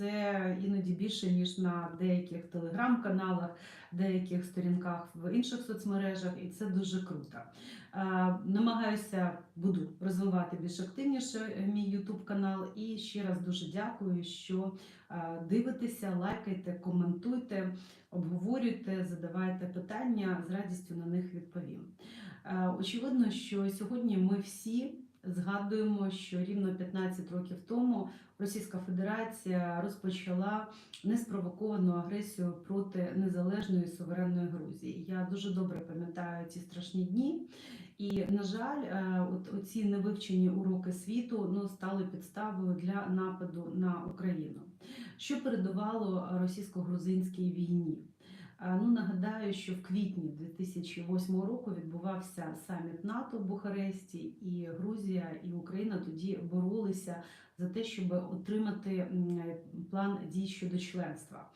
це іноді більше ніж на деяких телеграм-каналах, деяких сторінках в інших соцмережах, і це дуже круто. Е, Намагаюся буду розвивати більш активніше мій YouTube канал. І ще раз дуже дякую, що е, дивитеся, лайкайте, коментуйте, обговорюйте, задавайте питання. З радістю на них відповім. Е, Очевидно, що сьогодні ми всі згадуємо, що рівно 15 років тому Російська Федерація розпочала неспровоковану агресію проти незалежної суверенної Грузії. Я дуже добре пам'ятаю ці страшні дні. І, на жаль, е, от оці невивчені уроки світу ну, стали підставою для нападу на Україну. Що передувало російсько-грузинській війні? Ну, нагадаю, що в квітні 2008 року відбувався саміт НАТО в Бухаресті, і Грузія і Україна тоді боролися за те, щоб отримати план дій щодо членства.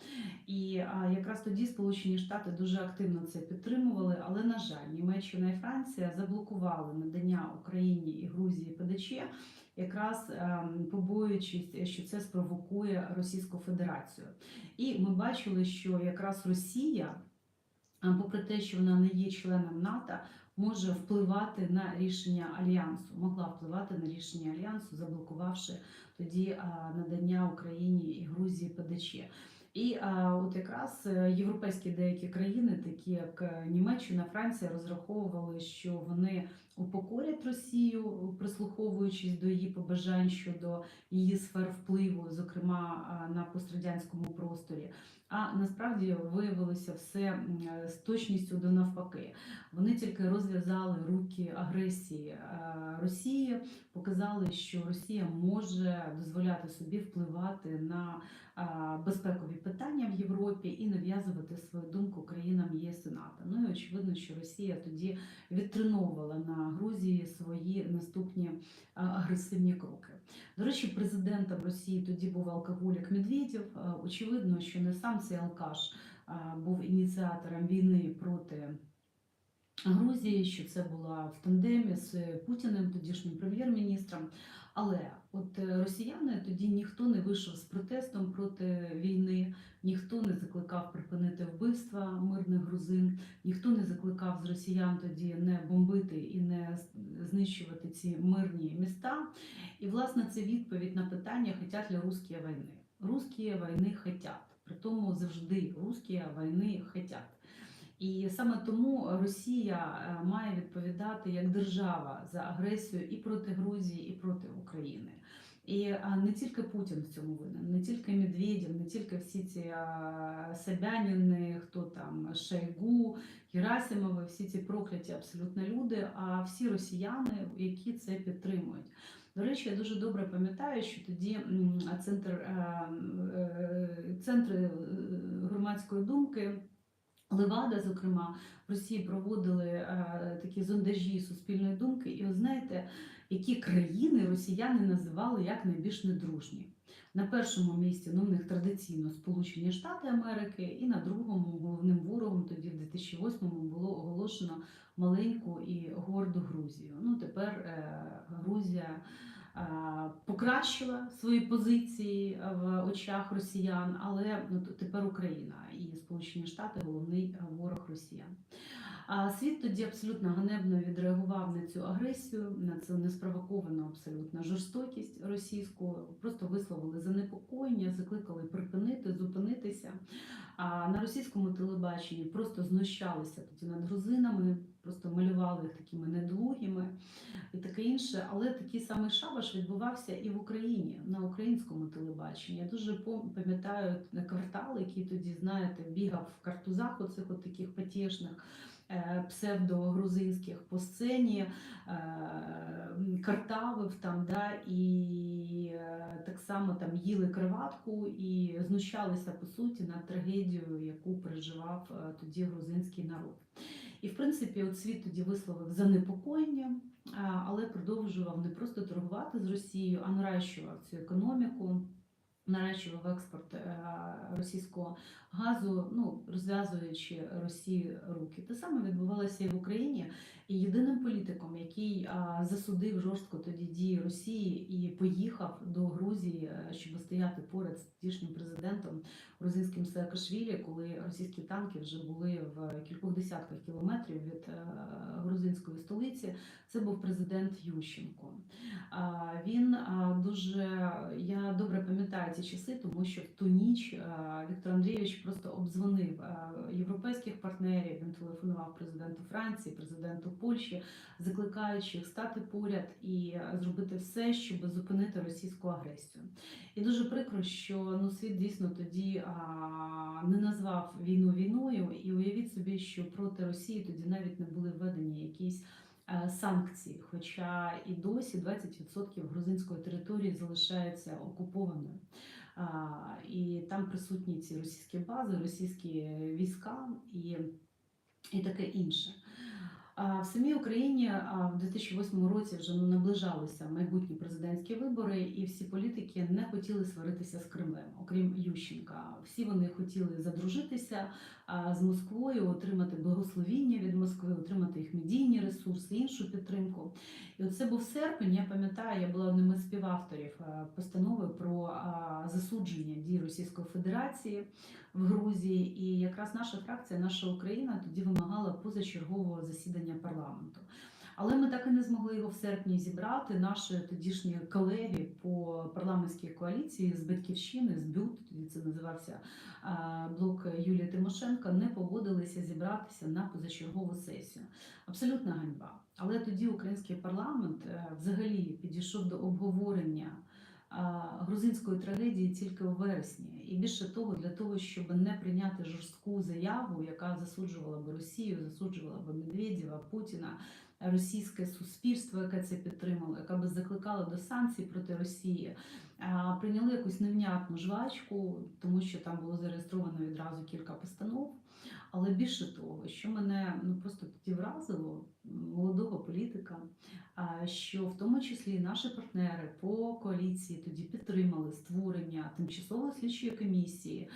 І якраз тоді Сполучені Штати дуже активно це підтримували. Але на жаль, Німеччина і Франція заблокували надання Україні і Грузії ПДЧ, якраз ем, побоюючись, що це спровокує Російську Федерацію. І ми бачили, що якраз Росія, попри те, що вона не є членом НАТО, може впливати на рішення альянсу, могла впливати на рішення альянсу, заблокувавши тоді надання Україні і Грузії ПДЧ. І а, от якраз е, європейські деякі країни, такі як е, Німеччина, Франція, розраховували, що вони упокорять Росію, прислуховуючись до її побажань щодо її сфер впливу, зокрема на пострадянському просторі. А насправді виявилося все е, з точністю до навпаки. Вони тільки розв'язали руки агресії е, Росії, показали, що Росія може дозволяти собі впливати на безпекові питання в Європі і нав'язувати свою думку країнам ЄС і НАТО. Ну і очевидно, що Росія тоді відтреновувала на Грузії свої наступні агресивні кроки. До речі, президентом Росії тоді був алкоголік Медведєв. Е, Очевидно, що не сам цей алкаш був ініціатором війни проти. Грузії, що це була в тандемі з Путіним, тодішнім прем'єр-міністром. Але от е, росіяни тоді ніхто не вийшов з протестом проти війни, ніхто не закликав припинити вбивства мирних грузин, ніхто не закликав з росіян тоді не бомбити і не знищувати ці мирні міста. І власне це відповідь на питання, хотять ли русські війни. Русські війни хотять. При тому завжди русські війни хотять. І саме тому Росія е, має відповідати як держава за агресію і проти Грузії, і проти України. І е, не тільки Путін в цьому винен, не тільки Медведєв, не тільки всі ці е, Собяніни, хто там Шойгу, Герасимови, всі ці прокляті абсолютно люди, а всі росіяни, які це підтримують. До речі, я дуже добре пам'ятаю, що тоді центр, центри громадської думки. Левада, зокрема, в Росії проводили е, такі зондажі суспільної думки, і от знаєте, які країни росіяни називали як найбільш недружні. На першому місці ну, в них традиційно Сполучені Штати Америки, і на другому головним ворогом тоді в 2008-му було оголошено маленьку і горду Грузію. Ну тепер е, Грузія покращила свої позиції в очах росіян, але ну, тепер Україна і Сполучені Штати головний е, ворог росіян. А світ тоді абсолютно ганебно відреагував на цю агресію, на цю неспровоковану абсолютно жорстокість російську. Просто висловили занепокоєння, закликали припинити, зупинитися. А на російському телебаченні просто знущалися тоді над грузинами, просто малювали їх такими недолугими і таке інше. Але такий самий шабаш відбувався і в Україні на українському телебаченні. Я дуже пам'ятаю квартал, який тоді, знаєте, бігав в картузах, оцих от таких потішних. е, Псевдогрузинських по сцені е, картавив там, да, і е, так само там їли криватку і знущалися по суті над трагедією, яку переживав тоді грузинський народ. І в принципі, от світ тоді висловив занепокоєння, але продовжував не просто торгувати з Росією, а наращував цю економіку. наращував експорт е, російського газу, ну розв'язуючи Росії руки. Те саме відбувалося і в Україні. І єдиним політиком, який засудив жорстко тоді дії Росії і поїхав до Грузії, е, щоб стояти поряд з тодішнім президентом грузинським Саакашвілі, коли російські танки вже були в кількох десятках кілометрів від е, грузинської столиці, це був президент Ющенко. А, Він дуже я добре пам'ятаю ці часи, тому що в ту ніч а, Віктор Андрійович просто обдзвонив а, європейських партнерів. Він телефонував президенту Франції, президенту Польщі, закликаючи їх стати поряд і зробити все, щоб зупинити російську агресію. І дуже прикро, що ну світ дійсно тоді а, не назвав війну війною, і уявіть собі, що проти Росії тоді навіть не були введені якісь е, санкції. Хоча і досі 20% грузинської території залишається окупованою. І там присутні ці російські бази, російські війська і, і таке інше. В самій Україні в 2008 році вже ну, наближалися майбутні президентські вибори, і всі політики не хотіли сваритися з Кремлем, окрім Ющенка. Всі вони хотіли задружитися з Москвою, отримати благословіння від Москви, отримати їх медійні ресурси, іншу підтримку. І це був серпень. Я пам'ятаю, я була одним із співавторів постанови про засудження дій Російської Федерації в Грузії. І якраз наша фракція, наша Україна тоді вимагала позачергового засідання парламенту. Але ми так і не змогли його в серпні зібрати. Наші тодішні колеги по парламентській коаліції з батьківщини, з БЮТ, тоді це називався блок Юлії Тимошенко, не погодилися зібратися на позачергову сесію. Абсолютна ганьба. Але тоді український парламент е, взагалі підійшов до обговорення грузинської трагедії тільки у вересні. І більше того, для того, щоб не прийняти жорстку заяву, яка засуджувала би Росію, засуджувала би Медведєва, Путіна, російське суспільство, яке це підтримало, яка би закликала до санкцій проти Росії, прийняли якусь невнятну жвачку, тому що там було зареєстровано відразу кілька постанов. Але більше того, що мене ну просто тоді вразило молодого політика, що в тому числі наші партнери по коаліції тоді підтримали створення тимчасової слідчої комісії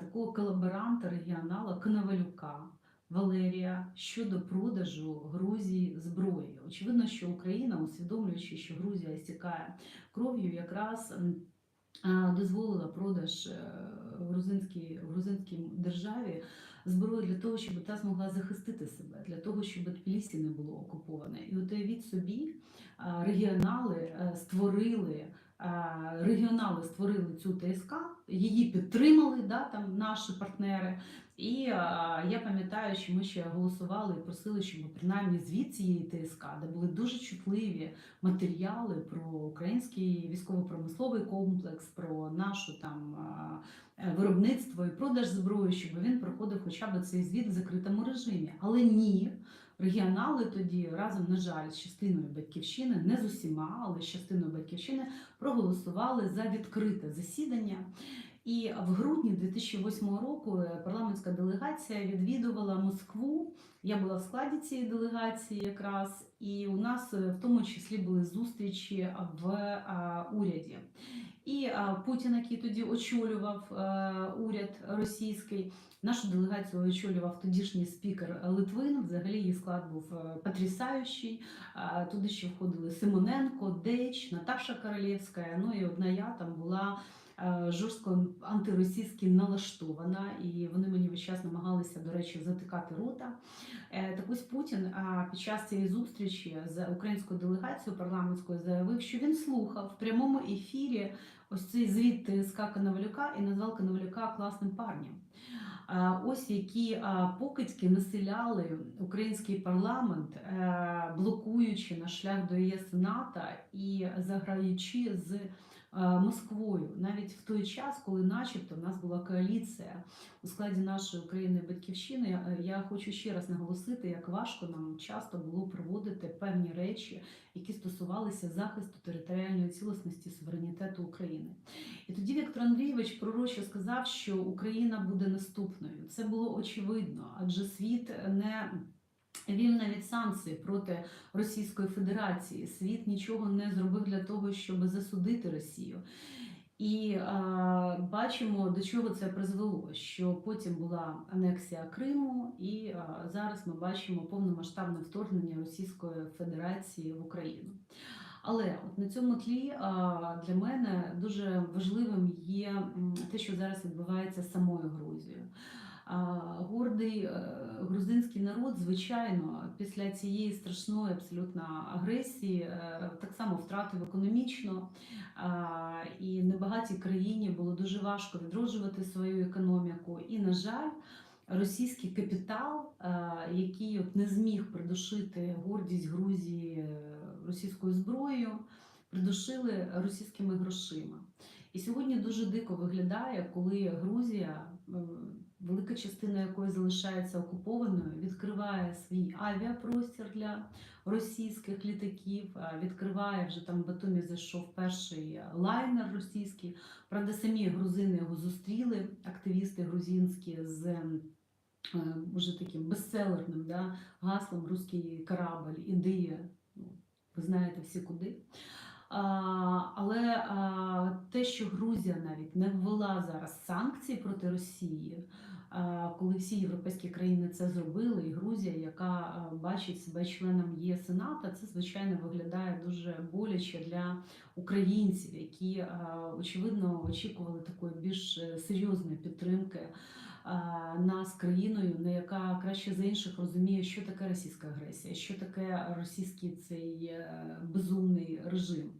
такого колаборанта регіонала Коновалюка. Валерія щодо продажу Грузії зброї. Очевидно, що Україна, усвідомлюючи, що Грузія стікає кров'ю, якраз дозволила продаж е, грузинській, грузинській державі зброю для того, щоб та змогла захистити себе, для того, щоб Тбілісі не було окуповане. І от від собі, регіонали е, створили. А, Регіонали створили цю ТСК, її підтримали да, там наші партнери. І а, я пам'ятаю, що ми ще голосували і просили, щоб принаймні звіт цієї ТСК, де були дуже чутливі матеріали про український військово-промисловий комплекс, про нашу там е, виробництво і продаж зброї, щоб він проходив хоча б цей звіт в закритому режимі. Але ні. Регіонали тоді разом, на жаль, з частиною батьківщини, не з усіма, але з частиною батьківщини проголосували за відкрите засідання. І в грудні 2008 року е, парламентська делегація відвідувала Москву. Я була в складі цієї делегації якраз, і у нас е, в тому числі були зустрічі в уряді. І а, Путін, який тоді очолював е, уряд російський, нашу делегацію очолював тодішній спікер Литвин. Взагалі її склад був е, потрясаючий. Туди ще входили Симоненко, Деч, Наташа Королєвська. Ну і одна я там була е, жорстко антиросійськи налаштована, і вони мені весь час намагалися, до речі, затикати рота. Е, Так ось Путін під час цієї зустрічі з українською делегацією парламентською заявив, що він слухав в прямому ефірі ось цей звіт ТСК Коновалюка і назвав Коновалюка класним парнем. А, Ось які покидьки населяли український парламент, е, блокуючи наш шлях до ЄС НАТО і заграючи з е, Москвою, навіть в той час, коли, начебто, в нас була коаліція у складі нашої України батьківщини. е, Я хочу ще раз наголосити, як важко нам часто було проводити певні речі, які стосувалися захисту територіальної цілісності суверенітету України. І тоді Віктор Андрійович пророче сказав, що Україна буде наступною. Це було очевидно, адже світ не вільна від санкцій проти Російської Федерації. Світ нічого не зробив для того, щоб засудити Росію. І е, бачимо, до чого це призвело. Що потім була анексія Криму, і е, зараз ми бачимо повномасштабне вторгнення Російської Федерації в Україну. Але от на цьому тлі для мене дуже важливим є те, що зараз відбувається з самою Грузією. Гордий е, грузинський народ, звичайно, після цієї страшної абсолютно агресії е, так само втратив економічно. І небагатій країні було дуже важко відроджувати свою економіку. І, на жаль, російський капітал, е, який от не зміг придушити гордість Грузії російською зброєю, придушили російськими грошима. І сьогодні дуже дико виглядає, коли Грузія, велика частина якої залишається окупованою, відкриває свій авіапростір для російських літаків, е, відкриває вже там в Батумі зайшов перший лайнер російський. Правда, самі грузини його зустріли, активісти грузинські з е, уже таким бестселерним да, гаслом Руський корабль, іди, ну, ви знаєте всі куди. А, але а, те, що Грузія навіть не ввела зараз санкції проти Росії, коли всі європейські країни це зробили, і Грузія, яка бачить себе членом ЄС і НАТО, це звичайно виглядає дуже боляче для українців, які очевидно очікували такої більш е, серйозної підтримки нас країною, не яка краще за інших розуміє, що таке російська агресія, що таке російський цей е, безумний режим.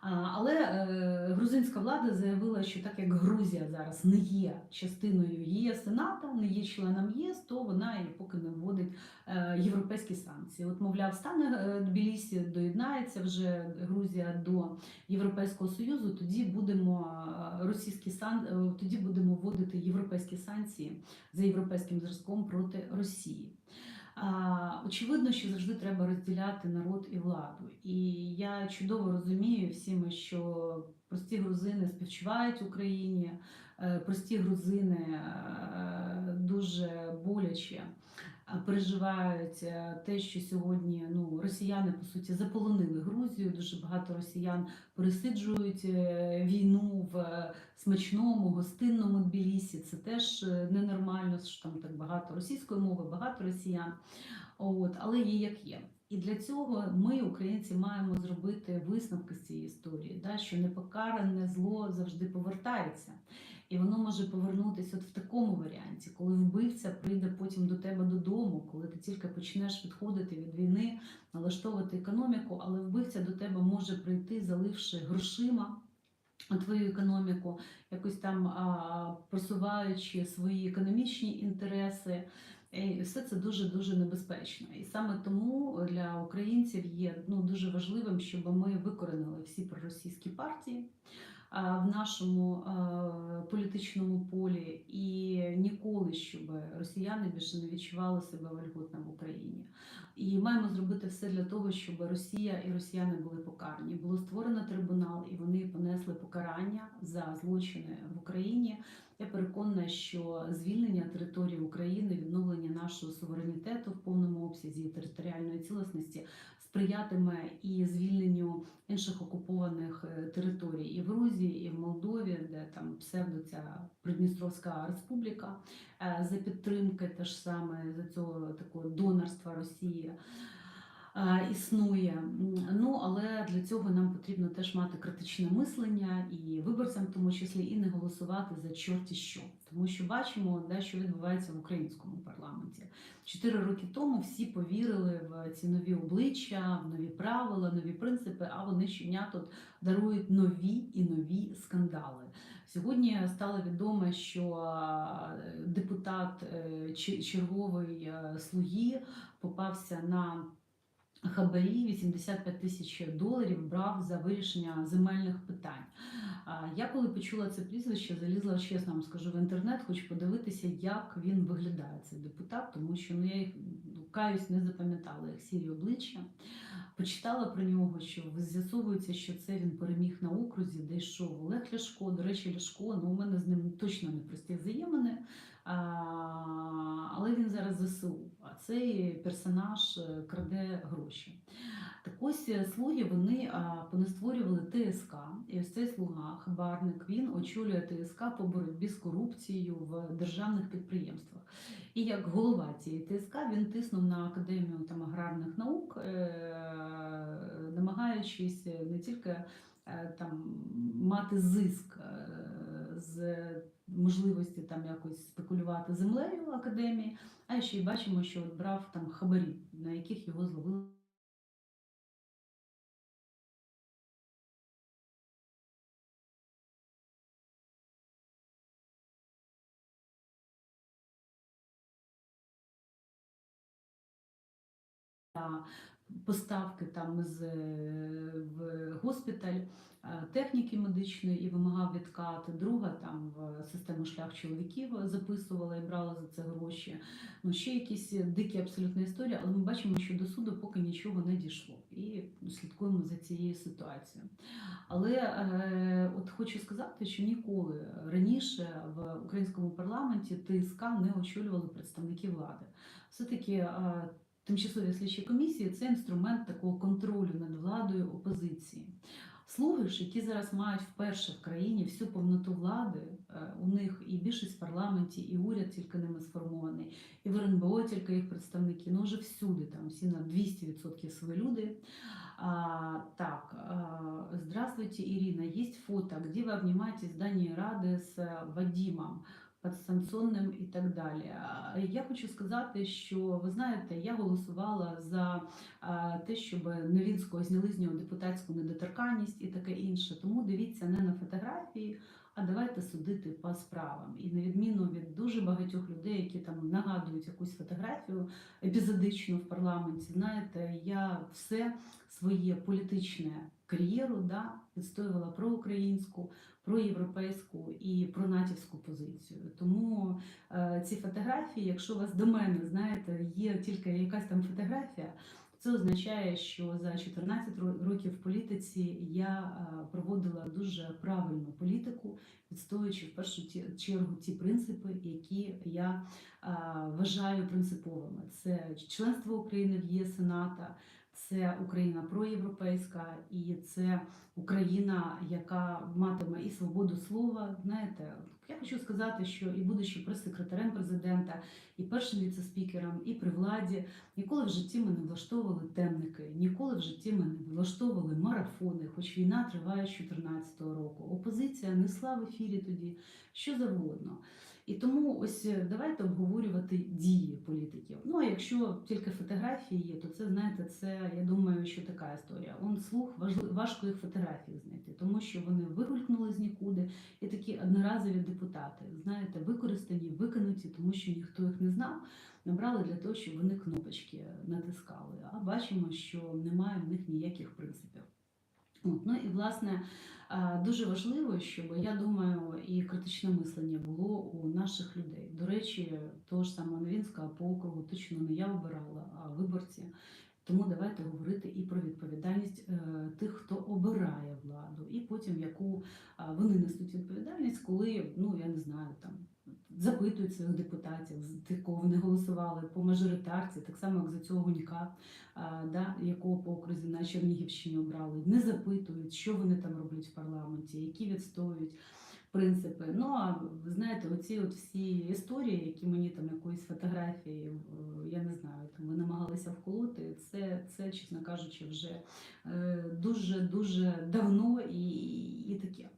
Але е, грузинська влада заявила, що так як Грузія зараз не є частиною ЄС і НАТО, не є членом ЄС, то вона і поки не вводить е, європейські санкції. От, мовляв, стане е, Тбілісі, доєднається вже Грузія до Європейського Союзу, тоді будемо російські сан... тоді будемо вводити європейські санкції за європейським зразком проти Росії. Очевидно, що завжди треба розділяти народ і владу. І я чудово розумію всім, що прості грузини співчувають Україні, е, прості грузини е, дуже боляче переживають е, те, що сьогодні ну, росіяни по суті заполонили Грузію. Дуже багато росіян пересиджують е, війну в е, смачному, гостинному Тбілісі. Це теж е, ненормально, що там так багато російської мови, багато росіян. От, але є як є. І для цього ми, українці, маємо зробити висновки з цієї історії, да, що непокаране зло завжди повертається. І воно може повернутися от в такому варіанті, коли вбивця прийде потім до тебе додому, коли ти тільки почнеш відходити від війни, налаштовувати економіку, але вбивця до тебе може прийти, заливши грошима твою економіку, якось там а, просуваючи свої економічні інтереси. І все це дуже дуже небезпечно. І саме тому для українців є ну дуже важливим, щоб ми викоренили всі проросійські партії в нашому політичному полі, і ніколи, щоб росіяни більше не відчували себе вольготно в Україні. І маємо зробити все для того, щоб Росія і росіяни були покарані. Було створено трибунал, і вони понесли покарання за злочини в Україні. Я переконана, що звільнення території України, відновлення нашого суверенітету в повному обсязі територіальної цілісності сприятиме і звільненню інших окупованих е, територій і в Грузії, і в Молдові, де там псевдо ця Придністровська республіка е, за підтримки теж саме за цього такого донорства Росії. Існує, ну але для цього нам потрібно теж мати критичне мислення і виборцям, в тому числі, і не голосувати за чорті що, тому що бачимо, де що відбувається в українському парламенті. Чотири роки тому всі повірили в ці нові обличчя, в нові правила, нові принципи. А вони щодня тут дарують нові і нові скандали. Сьогодні стало відомо, що е, депутат е, черговий е, слуги попався на хабарі 85 тисяч доларів брав за вирішення земельних питань. Я коли почула це прізвище, залізла чесно вам скажу в інтернет, хочу подивитися, як він виглядає, цей депутат, тому що ну, я їх ну, каюсь, не запам'ятала їх сірі обличчя. Почитала про нього, що з'ясовується, що це він переміг на окрузі, де йшов Олег Ляшко. До речі, Ляшко, ну у мене з ним точно не прості взаємини. Але він зараз ЗСУ, а цей персонаж е, краде гроші. Так ось е, слуги вони а, понестворювали ТСК, і ось цей слуга, хабарник, він очолює ТСК по боротьбі з корупцією в державних підприємствах. І як голова цієї ТСК він тиснув на академію там аграрних наук, е- намагаючись не тільки там мати зиск з можливості там якось спекулювати землею академії, а ще й бачимо, що брав там хабарі, на яких його зловили. Та поставки там з е, в госпіталь е, техніки медичної і вимагав відкати. Друга там в систему шлях чоловіків записувала і брала за це гроші. Ну ще якісь дикі абсолютно історії, але ми бачимо, що до суду поки нічого не дійшло, і слідкуємо за цією ситуацією. Але е, от хочу сказати, що ніколи раніше в українському парламенті ТСК не очолювали представники влади. Все таки. Е, Тимчасові слідчі комісії це інструмент такого контролю над владою опозиції. Слуги ж, які зараз мають вперше в країні всю повноту влади, е, у них і більшість в парламенті, і уряд тільки ними сформований, і в РНБО тільки їх представники, ну вже всюди, там всі на 200% свої люди. А, так, а, здравствуйте, Ирина. Есть фото, где вы обнимаете здание Рады з Вадимом підстанційним і так далі. Я хочу сказати, що ви знаєте, я голосувала за те, щоб Новінського зняли з нього депутатську недоторканність і таке інше. Тому дивіться не на фотографії, а давайте судити по справам. І на відміну від дуже багатьох людей, які там нагадують якусь фотографію епізодичну в парламенті, знаєте, я все своє політичне кар'єру да, відстоювала проукраїнську, проєвропейську і пронатівську позицію. Тому е, ці фотографії, якщо у вас до мене знаєте, є тільки якась там фотографія. Це означає, що за 14 років в політиці я е, проводила дуже правильну політику, відстоюючи в першу чергу ті принципи, які я е, вважаю принциповими. Це членство України в ЄС НАТО, це Україна проєвропейська і це Україна, яка матиме і свободу слова. Знаєте, я хочу сказати, що і будучи прес-секретарем президента, і першим віцеспікером, і при владі, ніколи в житті ми не влаштовували темники, ніколи в житті ми не влаштовували марафони, хоч війна триває з 2014 року. Опозиція несла в ефірі тоді що завгодно. І тому ось е, давайте обговорювати дії політиків. Ну а якщо тільки фотографії є, то це знаєте, це я думаю, що така історія. Он слух важко їх фотографії знайти, тому що вони вигулькнули з нікуди, і такі одноразові депутати, знаєте, використані, викинуті, тому що ніхто їх не знав. Набрали для того, щоб вони кнопочки натискали. А бачимо, що немає в них ніяких принципів. От, ну і власне. Дуже важливо, щоб я думаю, і критичне мислення було у наших людей. До речі, того ж самого Новінського по округу точно не я обирала, а виборці. Тому давайте говорити і про відповідальність е, тих, хто обирає владу, і потім яку вони несуть відповідальність, коли ну я не знаю там запитують своїх депутатів, тих, кого вони голосували по мажоритарці, так само як за цього гуніка, да, якого по окрузі на Чернігівщині обрали, не запитують, що вони там роблять в парламенті, які відстоюють принципи. Ну а ви знаєте, оці от всі історії, які мені там якоїсь фотографії, я не знаю, там ви намагалися вколоти, це, це чесно кажучи, вже е, дуже дуже давно і, і таке.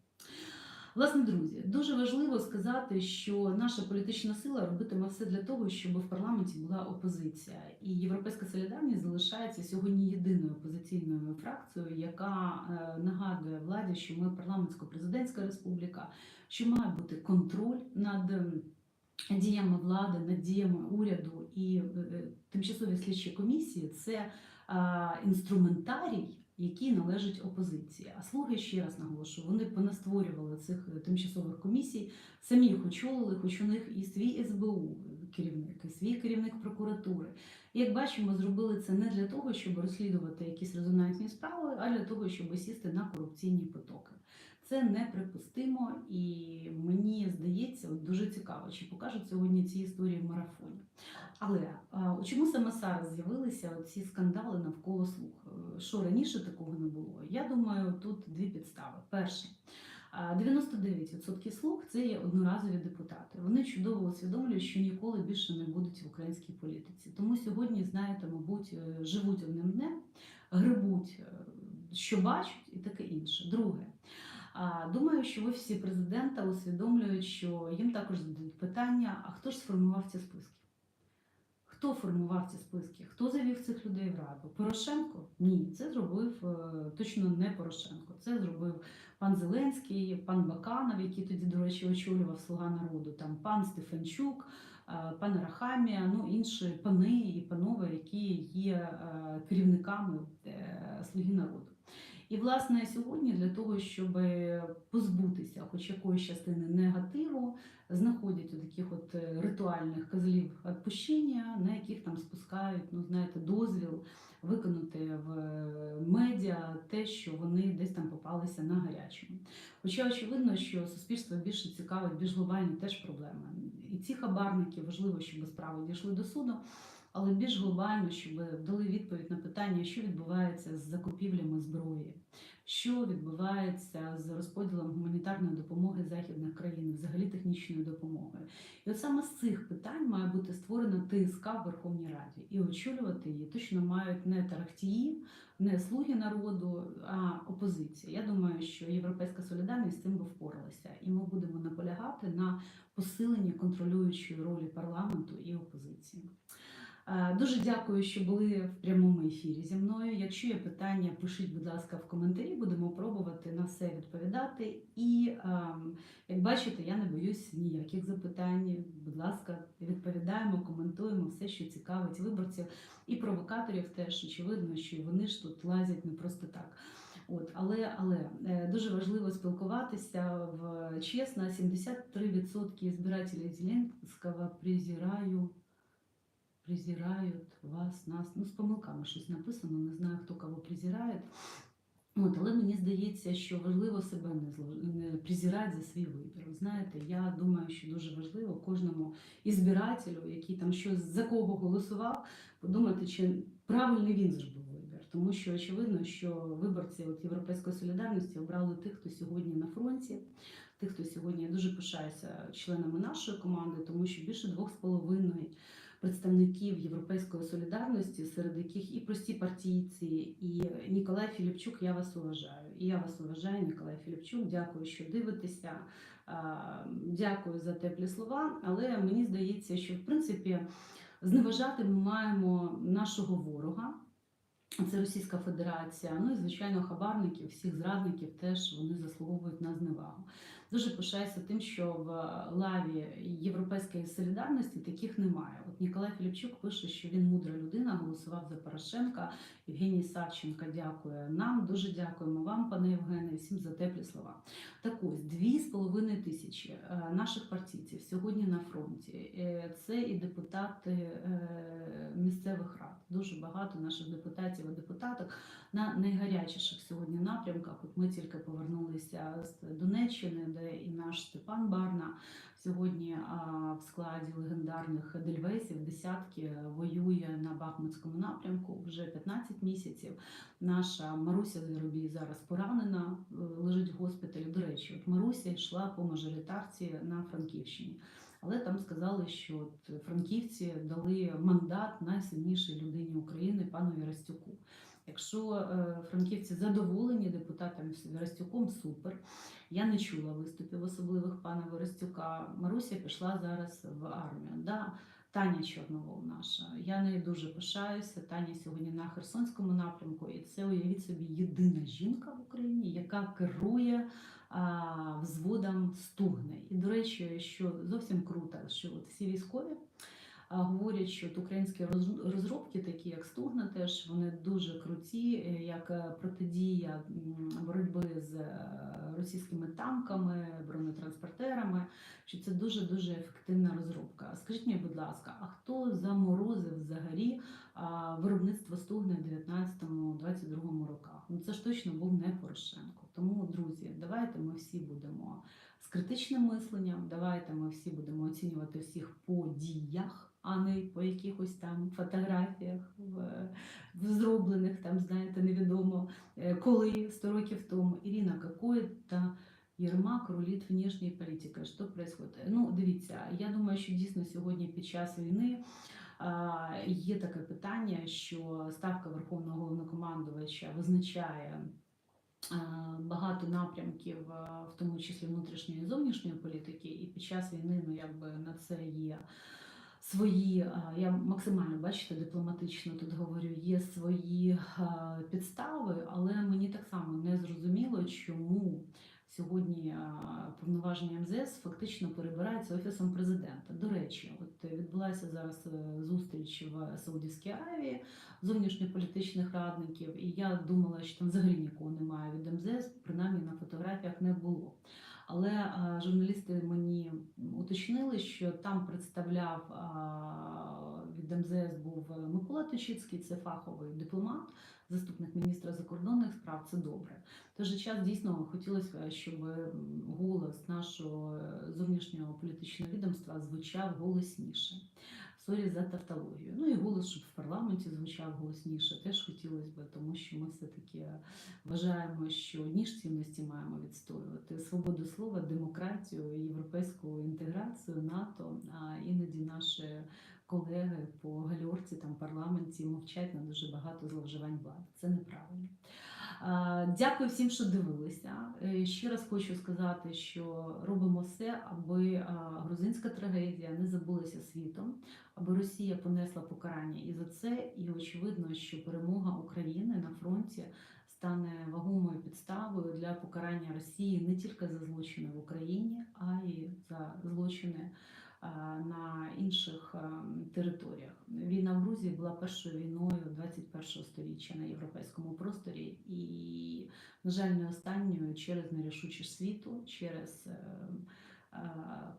Власне, друзі, дуже важливо сказати, що наша політична сила робитиме все для того, щоб в парламенті була опозиція, і європейська солідарність залишається сьогодні єдиною опозиційною фракцією, яка е, нагадує владі, що ми парламентсько-президентська республіка, що має бути контроль над. Діями влади, над діями уряду і е, е, тимчасові слідчі комісії це інструментарій які належать опозиції. А слуги ще раз наголошую, вони понастворювали цих е, тимчасових комісій, самі їх очолили, хоч у них і свій СБУ керівник, і свій керівник прокуратури. І як бачимо, зробили це не для того, щоб розслідувати якісь резонансні справи, а для того, щоб сісти на корупційні потоки. Це неприпустимо, і мені здається. дуже цікаво, чи покажуть сьогодні ці історії в марафоні. Але чому саме зараз з'явилися ці скандали навколо слуг? Що раніше такого не було? Я думаю, тут дві підстави. Перше. 99% слуг це є одноразові депутати. Вони чудово усвідомлюють, що ніколи більше не будуть в українській політиці. Тому сьогодні, знаєте, мабуть, е, живуть одним днем, грибуть, е, що бачать, і таке інше. Друге. Думаю, що в офісі президента усвідомлюють, що їм також задають питання: а хто ж сформував ці списки? Хто формував ці списки? Хто завів цих людей в раду? Порошенко? Ні, це зробив е, точно не Порошенко. Це зробив пан Зеленський, пан Баканов, який тоді, до речі, очолював Слуга народу, там пан Стефанчук, е, пан Рахамія, ну інші пани і панове, які є е, керівниками Слуги народу. І, власне, сьогодні для того, щоб позбутися хоч якоїсь частини негативу, знаходять от таких от е, ритуальних козлів відпущення, на яких там спускають, ну знаєте, дозвіл виконати в е, медіа те, що вони десь там попалися на гарячому. Хоча очевидно, що суспільство більше цікавить більш глобальні теж проблеми. І ці хабарники важливо, щоб справи дійшли до суду. Але більш глобально, щоб дали відповідь на питання, що відбувається з закупівлями зброї, що відбувається з розподілом гуманітарної допомоги західних країн, взагалі технічної допомоги. І от саме з цих питань має бути створена ТСК в Верховній Раді. І очолювати її точно мають не тарахтії, не слуги народу, а опозиція. Я думаю, що Європейська солідарність з цим би впоралася, і ми будемо наполягати на посиленні контролюючої ролі парламенту і опозиції. Е, Дуже дякую, що були в прямому ефірі зі мною. Якщо є питання, пишіть, будь ласка, в коментарі. Будемо пробувати на все відповідати. І ем, як бачите, я не боюсь ніяких запитань. Будь ласка, відповідаємо, коментуємо все, що цікавить виборців і провокаторів. Теж очевидно, що вони ж тут лазять не просто так. От, але але е, дуже важливо спілкуватися в чесно. 73% збирателів Зеленського презираю презирають вас, нас. Ну, з помилками щось написано, не знаю, хто кого презирає. От, але мені здається, що важливо себе не, зло... не презирати за свій вибір. Знаєте, я думаю, що дуже важливо кожному ізбирателю, який там щось за кого голосував, подумати, чи правильний він зробив вибір. Тому що очевидно, що виборці от Європейської солідарності обрали тих, хто сьогодні на фронті, тих, хто сьогодні я дуже пишаюся членами нашої команди, тому що більше двох з половиною представників європейської солідарності, серед яких і прості партійці, і Ніколай Філіпчук. Я вас уважаю. І я вас уважаю, Ніколай Філіпчук. Дякую, що дивитеся. Дякую за теплі слова. Але мені здається, що в принципі зневажати ми маємо нашого ворога. Це Російська Федерація. Ну і звичайно, хабарників, всіх зрадників теж вони заслуговують на зневагу. Дуже пишаюся тим, що в лаві Європейської солідарності таких немає. От Ніколай Філіпчук пише, що він мудра людина, голосував за Порошенка. Євгеній Савченко дякує нам. Дуже дякуємо вам, пане Євгене, всім за теплі слова. Так ось дві з половиною тисячі е, наших партійців сьогодні на фронті. Е, Це і депутати е, місцевих рад. Дуже багато наших депутатів і депутаток на найгарячіших сьогодні напрямках. От ми тільки повернулися з Донеччини, де і наш Степан Барна сьогодні в складі легендарних дельвейсів десятки воює на Бахмутському напрямку вже 15 місяців. Наша Маруся Заробій зараз поранена, е, лежить в госпіталі. До речі, от Маруся йшла по мажоритарці на Франківщині. Але там сказали, що от франківці дали мандат найсильнішій людині України пану Вірастюку. Якщо е, франківці задоволені депутатом Вірастюком, супер. Я не чула виступів особливих пана Воростюка. Маруся пішла зараз в армію. Да? Таня Чорновол наша. Я нею дуже пишаюся. Таня сьогодні на Херсонському напрямку, і це уявіть собі єдина жінка в Україні, яка керує а, взводом стугни. І, до речі, що зовсім круто, що от всі військові. Говорять, що українські розробки, такі як Стугна, теж вони дуже круті, е, як е, протидія боротьби з е, російськими танками, бронетранспортерами. Що це дуже дуже ефективна розробка. Скажіть мені, будь ласка, а хто заморозив взагалі виробництво Стугни в 19-22 роках? Ну це ж точно був не Порошенко. Тому, друзі, давайте ми всі будемо з критичним мисленням. Давайте ми всі будемо оцінювати всіх по діях, а не по якихось там фотографіях в, в зроблених там, знаєте, невідомо е, коли 100 років тому. Ірина, какое-то Єрмак рулить внішньою політикою. Що происходит? Ну, дивіться, я думаю, що дійсно сьогодні під час війни. Є таке питання, що ставка Верховного головнокомандувача визначає багато напрямків, в тому числі внутрішньої і зовнішньої політики, і під час війни ну, якби на це є свої, я максимально бачите, дипломатично тут говорю, є свої підстави, але мені так само не зрозуміло, чому сьогодні повноваження МЗС фактично перебираються офісом президента. До речі, от відбулася зараз е, зустріч в Саудівській Аравії зовнішньополітичних радників, і я думала, що там взагалі нікого немає від МЗС, принаймні на фотографіях не було. Але журналісти мені уточнили, що там представляв від МЗС був Микола Точицький, це фаховий дипломат, заступник міністра закордонних справ. Це добре. Тож час дійсно хотілося, щоб голос нашого е, зовнішнього політичного відомства звучав голосніше. Сорі за тавтологію. Ну і голос, щоб в парламенті звучав голосніше, теж хотілося б, тому що ми все-таки вважаємо, що одні ж цінності маємо відстоювати свободу слова, демократію, європейську інтеграцію, НАТО. А іноді наші колеги по гальорці там парламенті мовчать на дуже багато зловживань влади. Це неправильно. Дякую всім, що дивилися. Е, Ще раз хочу сказати, що робимо все, аби грузинська трагедія не забулася світом, аби Росія понесла покарання і за це. І очевидно, що перемога України на фронті стане вагомою підставою для покарання Росії не тільки за злочини в Україні, а й за злочини на інших територіях. Війна в Грузії була першою війною 21-го сторіччя на європейському просторі, і, на жаль, не останньою через нерішучість світу, через е, е,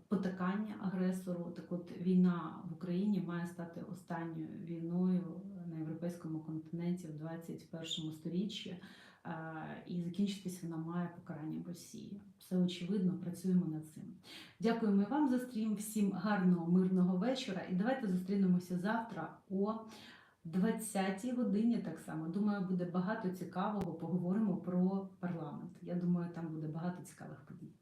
потакання агресору. Так от війна в Україні має стати останньою війною на європейському континенті в 21 сторіччі. Е, І закінчитися вона має покаранням Росії. Все очевидно, працюємо над цим. Дякуємо вам за стрім. Всім гарного, мирного вечора. І давайте зустрінемося завтра о 20-й годині. Так само думаю, буде багато цікавого. Поговоримо про парламент. Я думаю, там буде багато цікавих подій.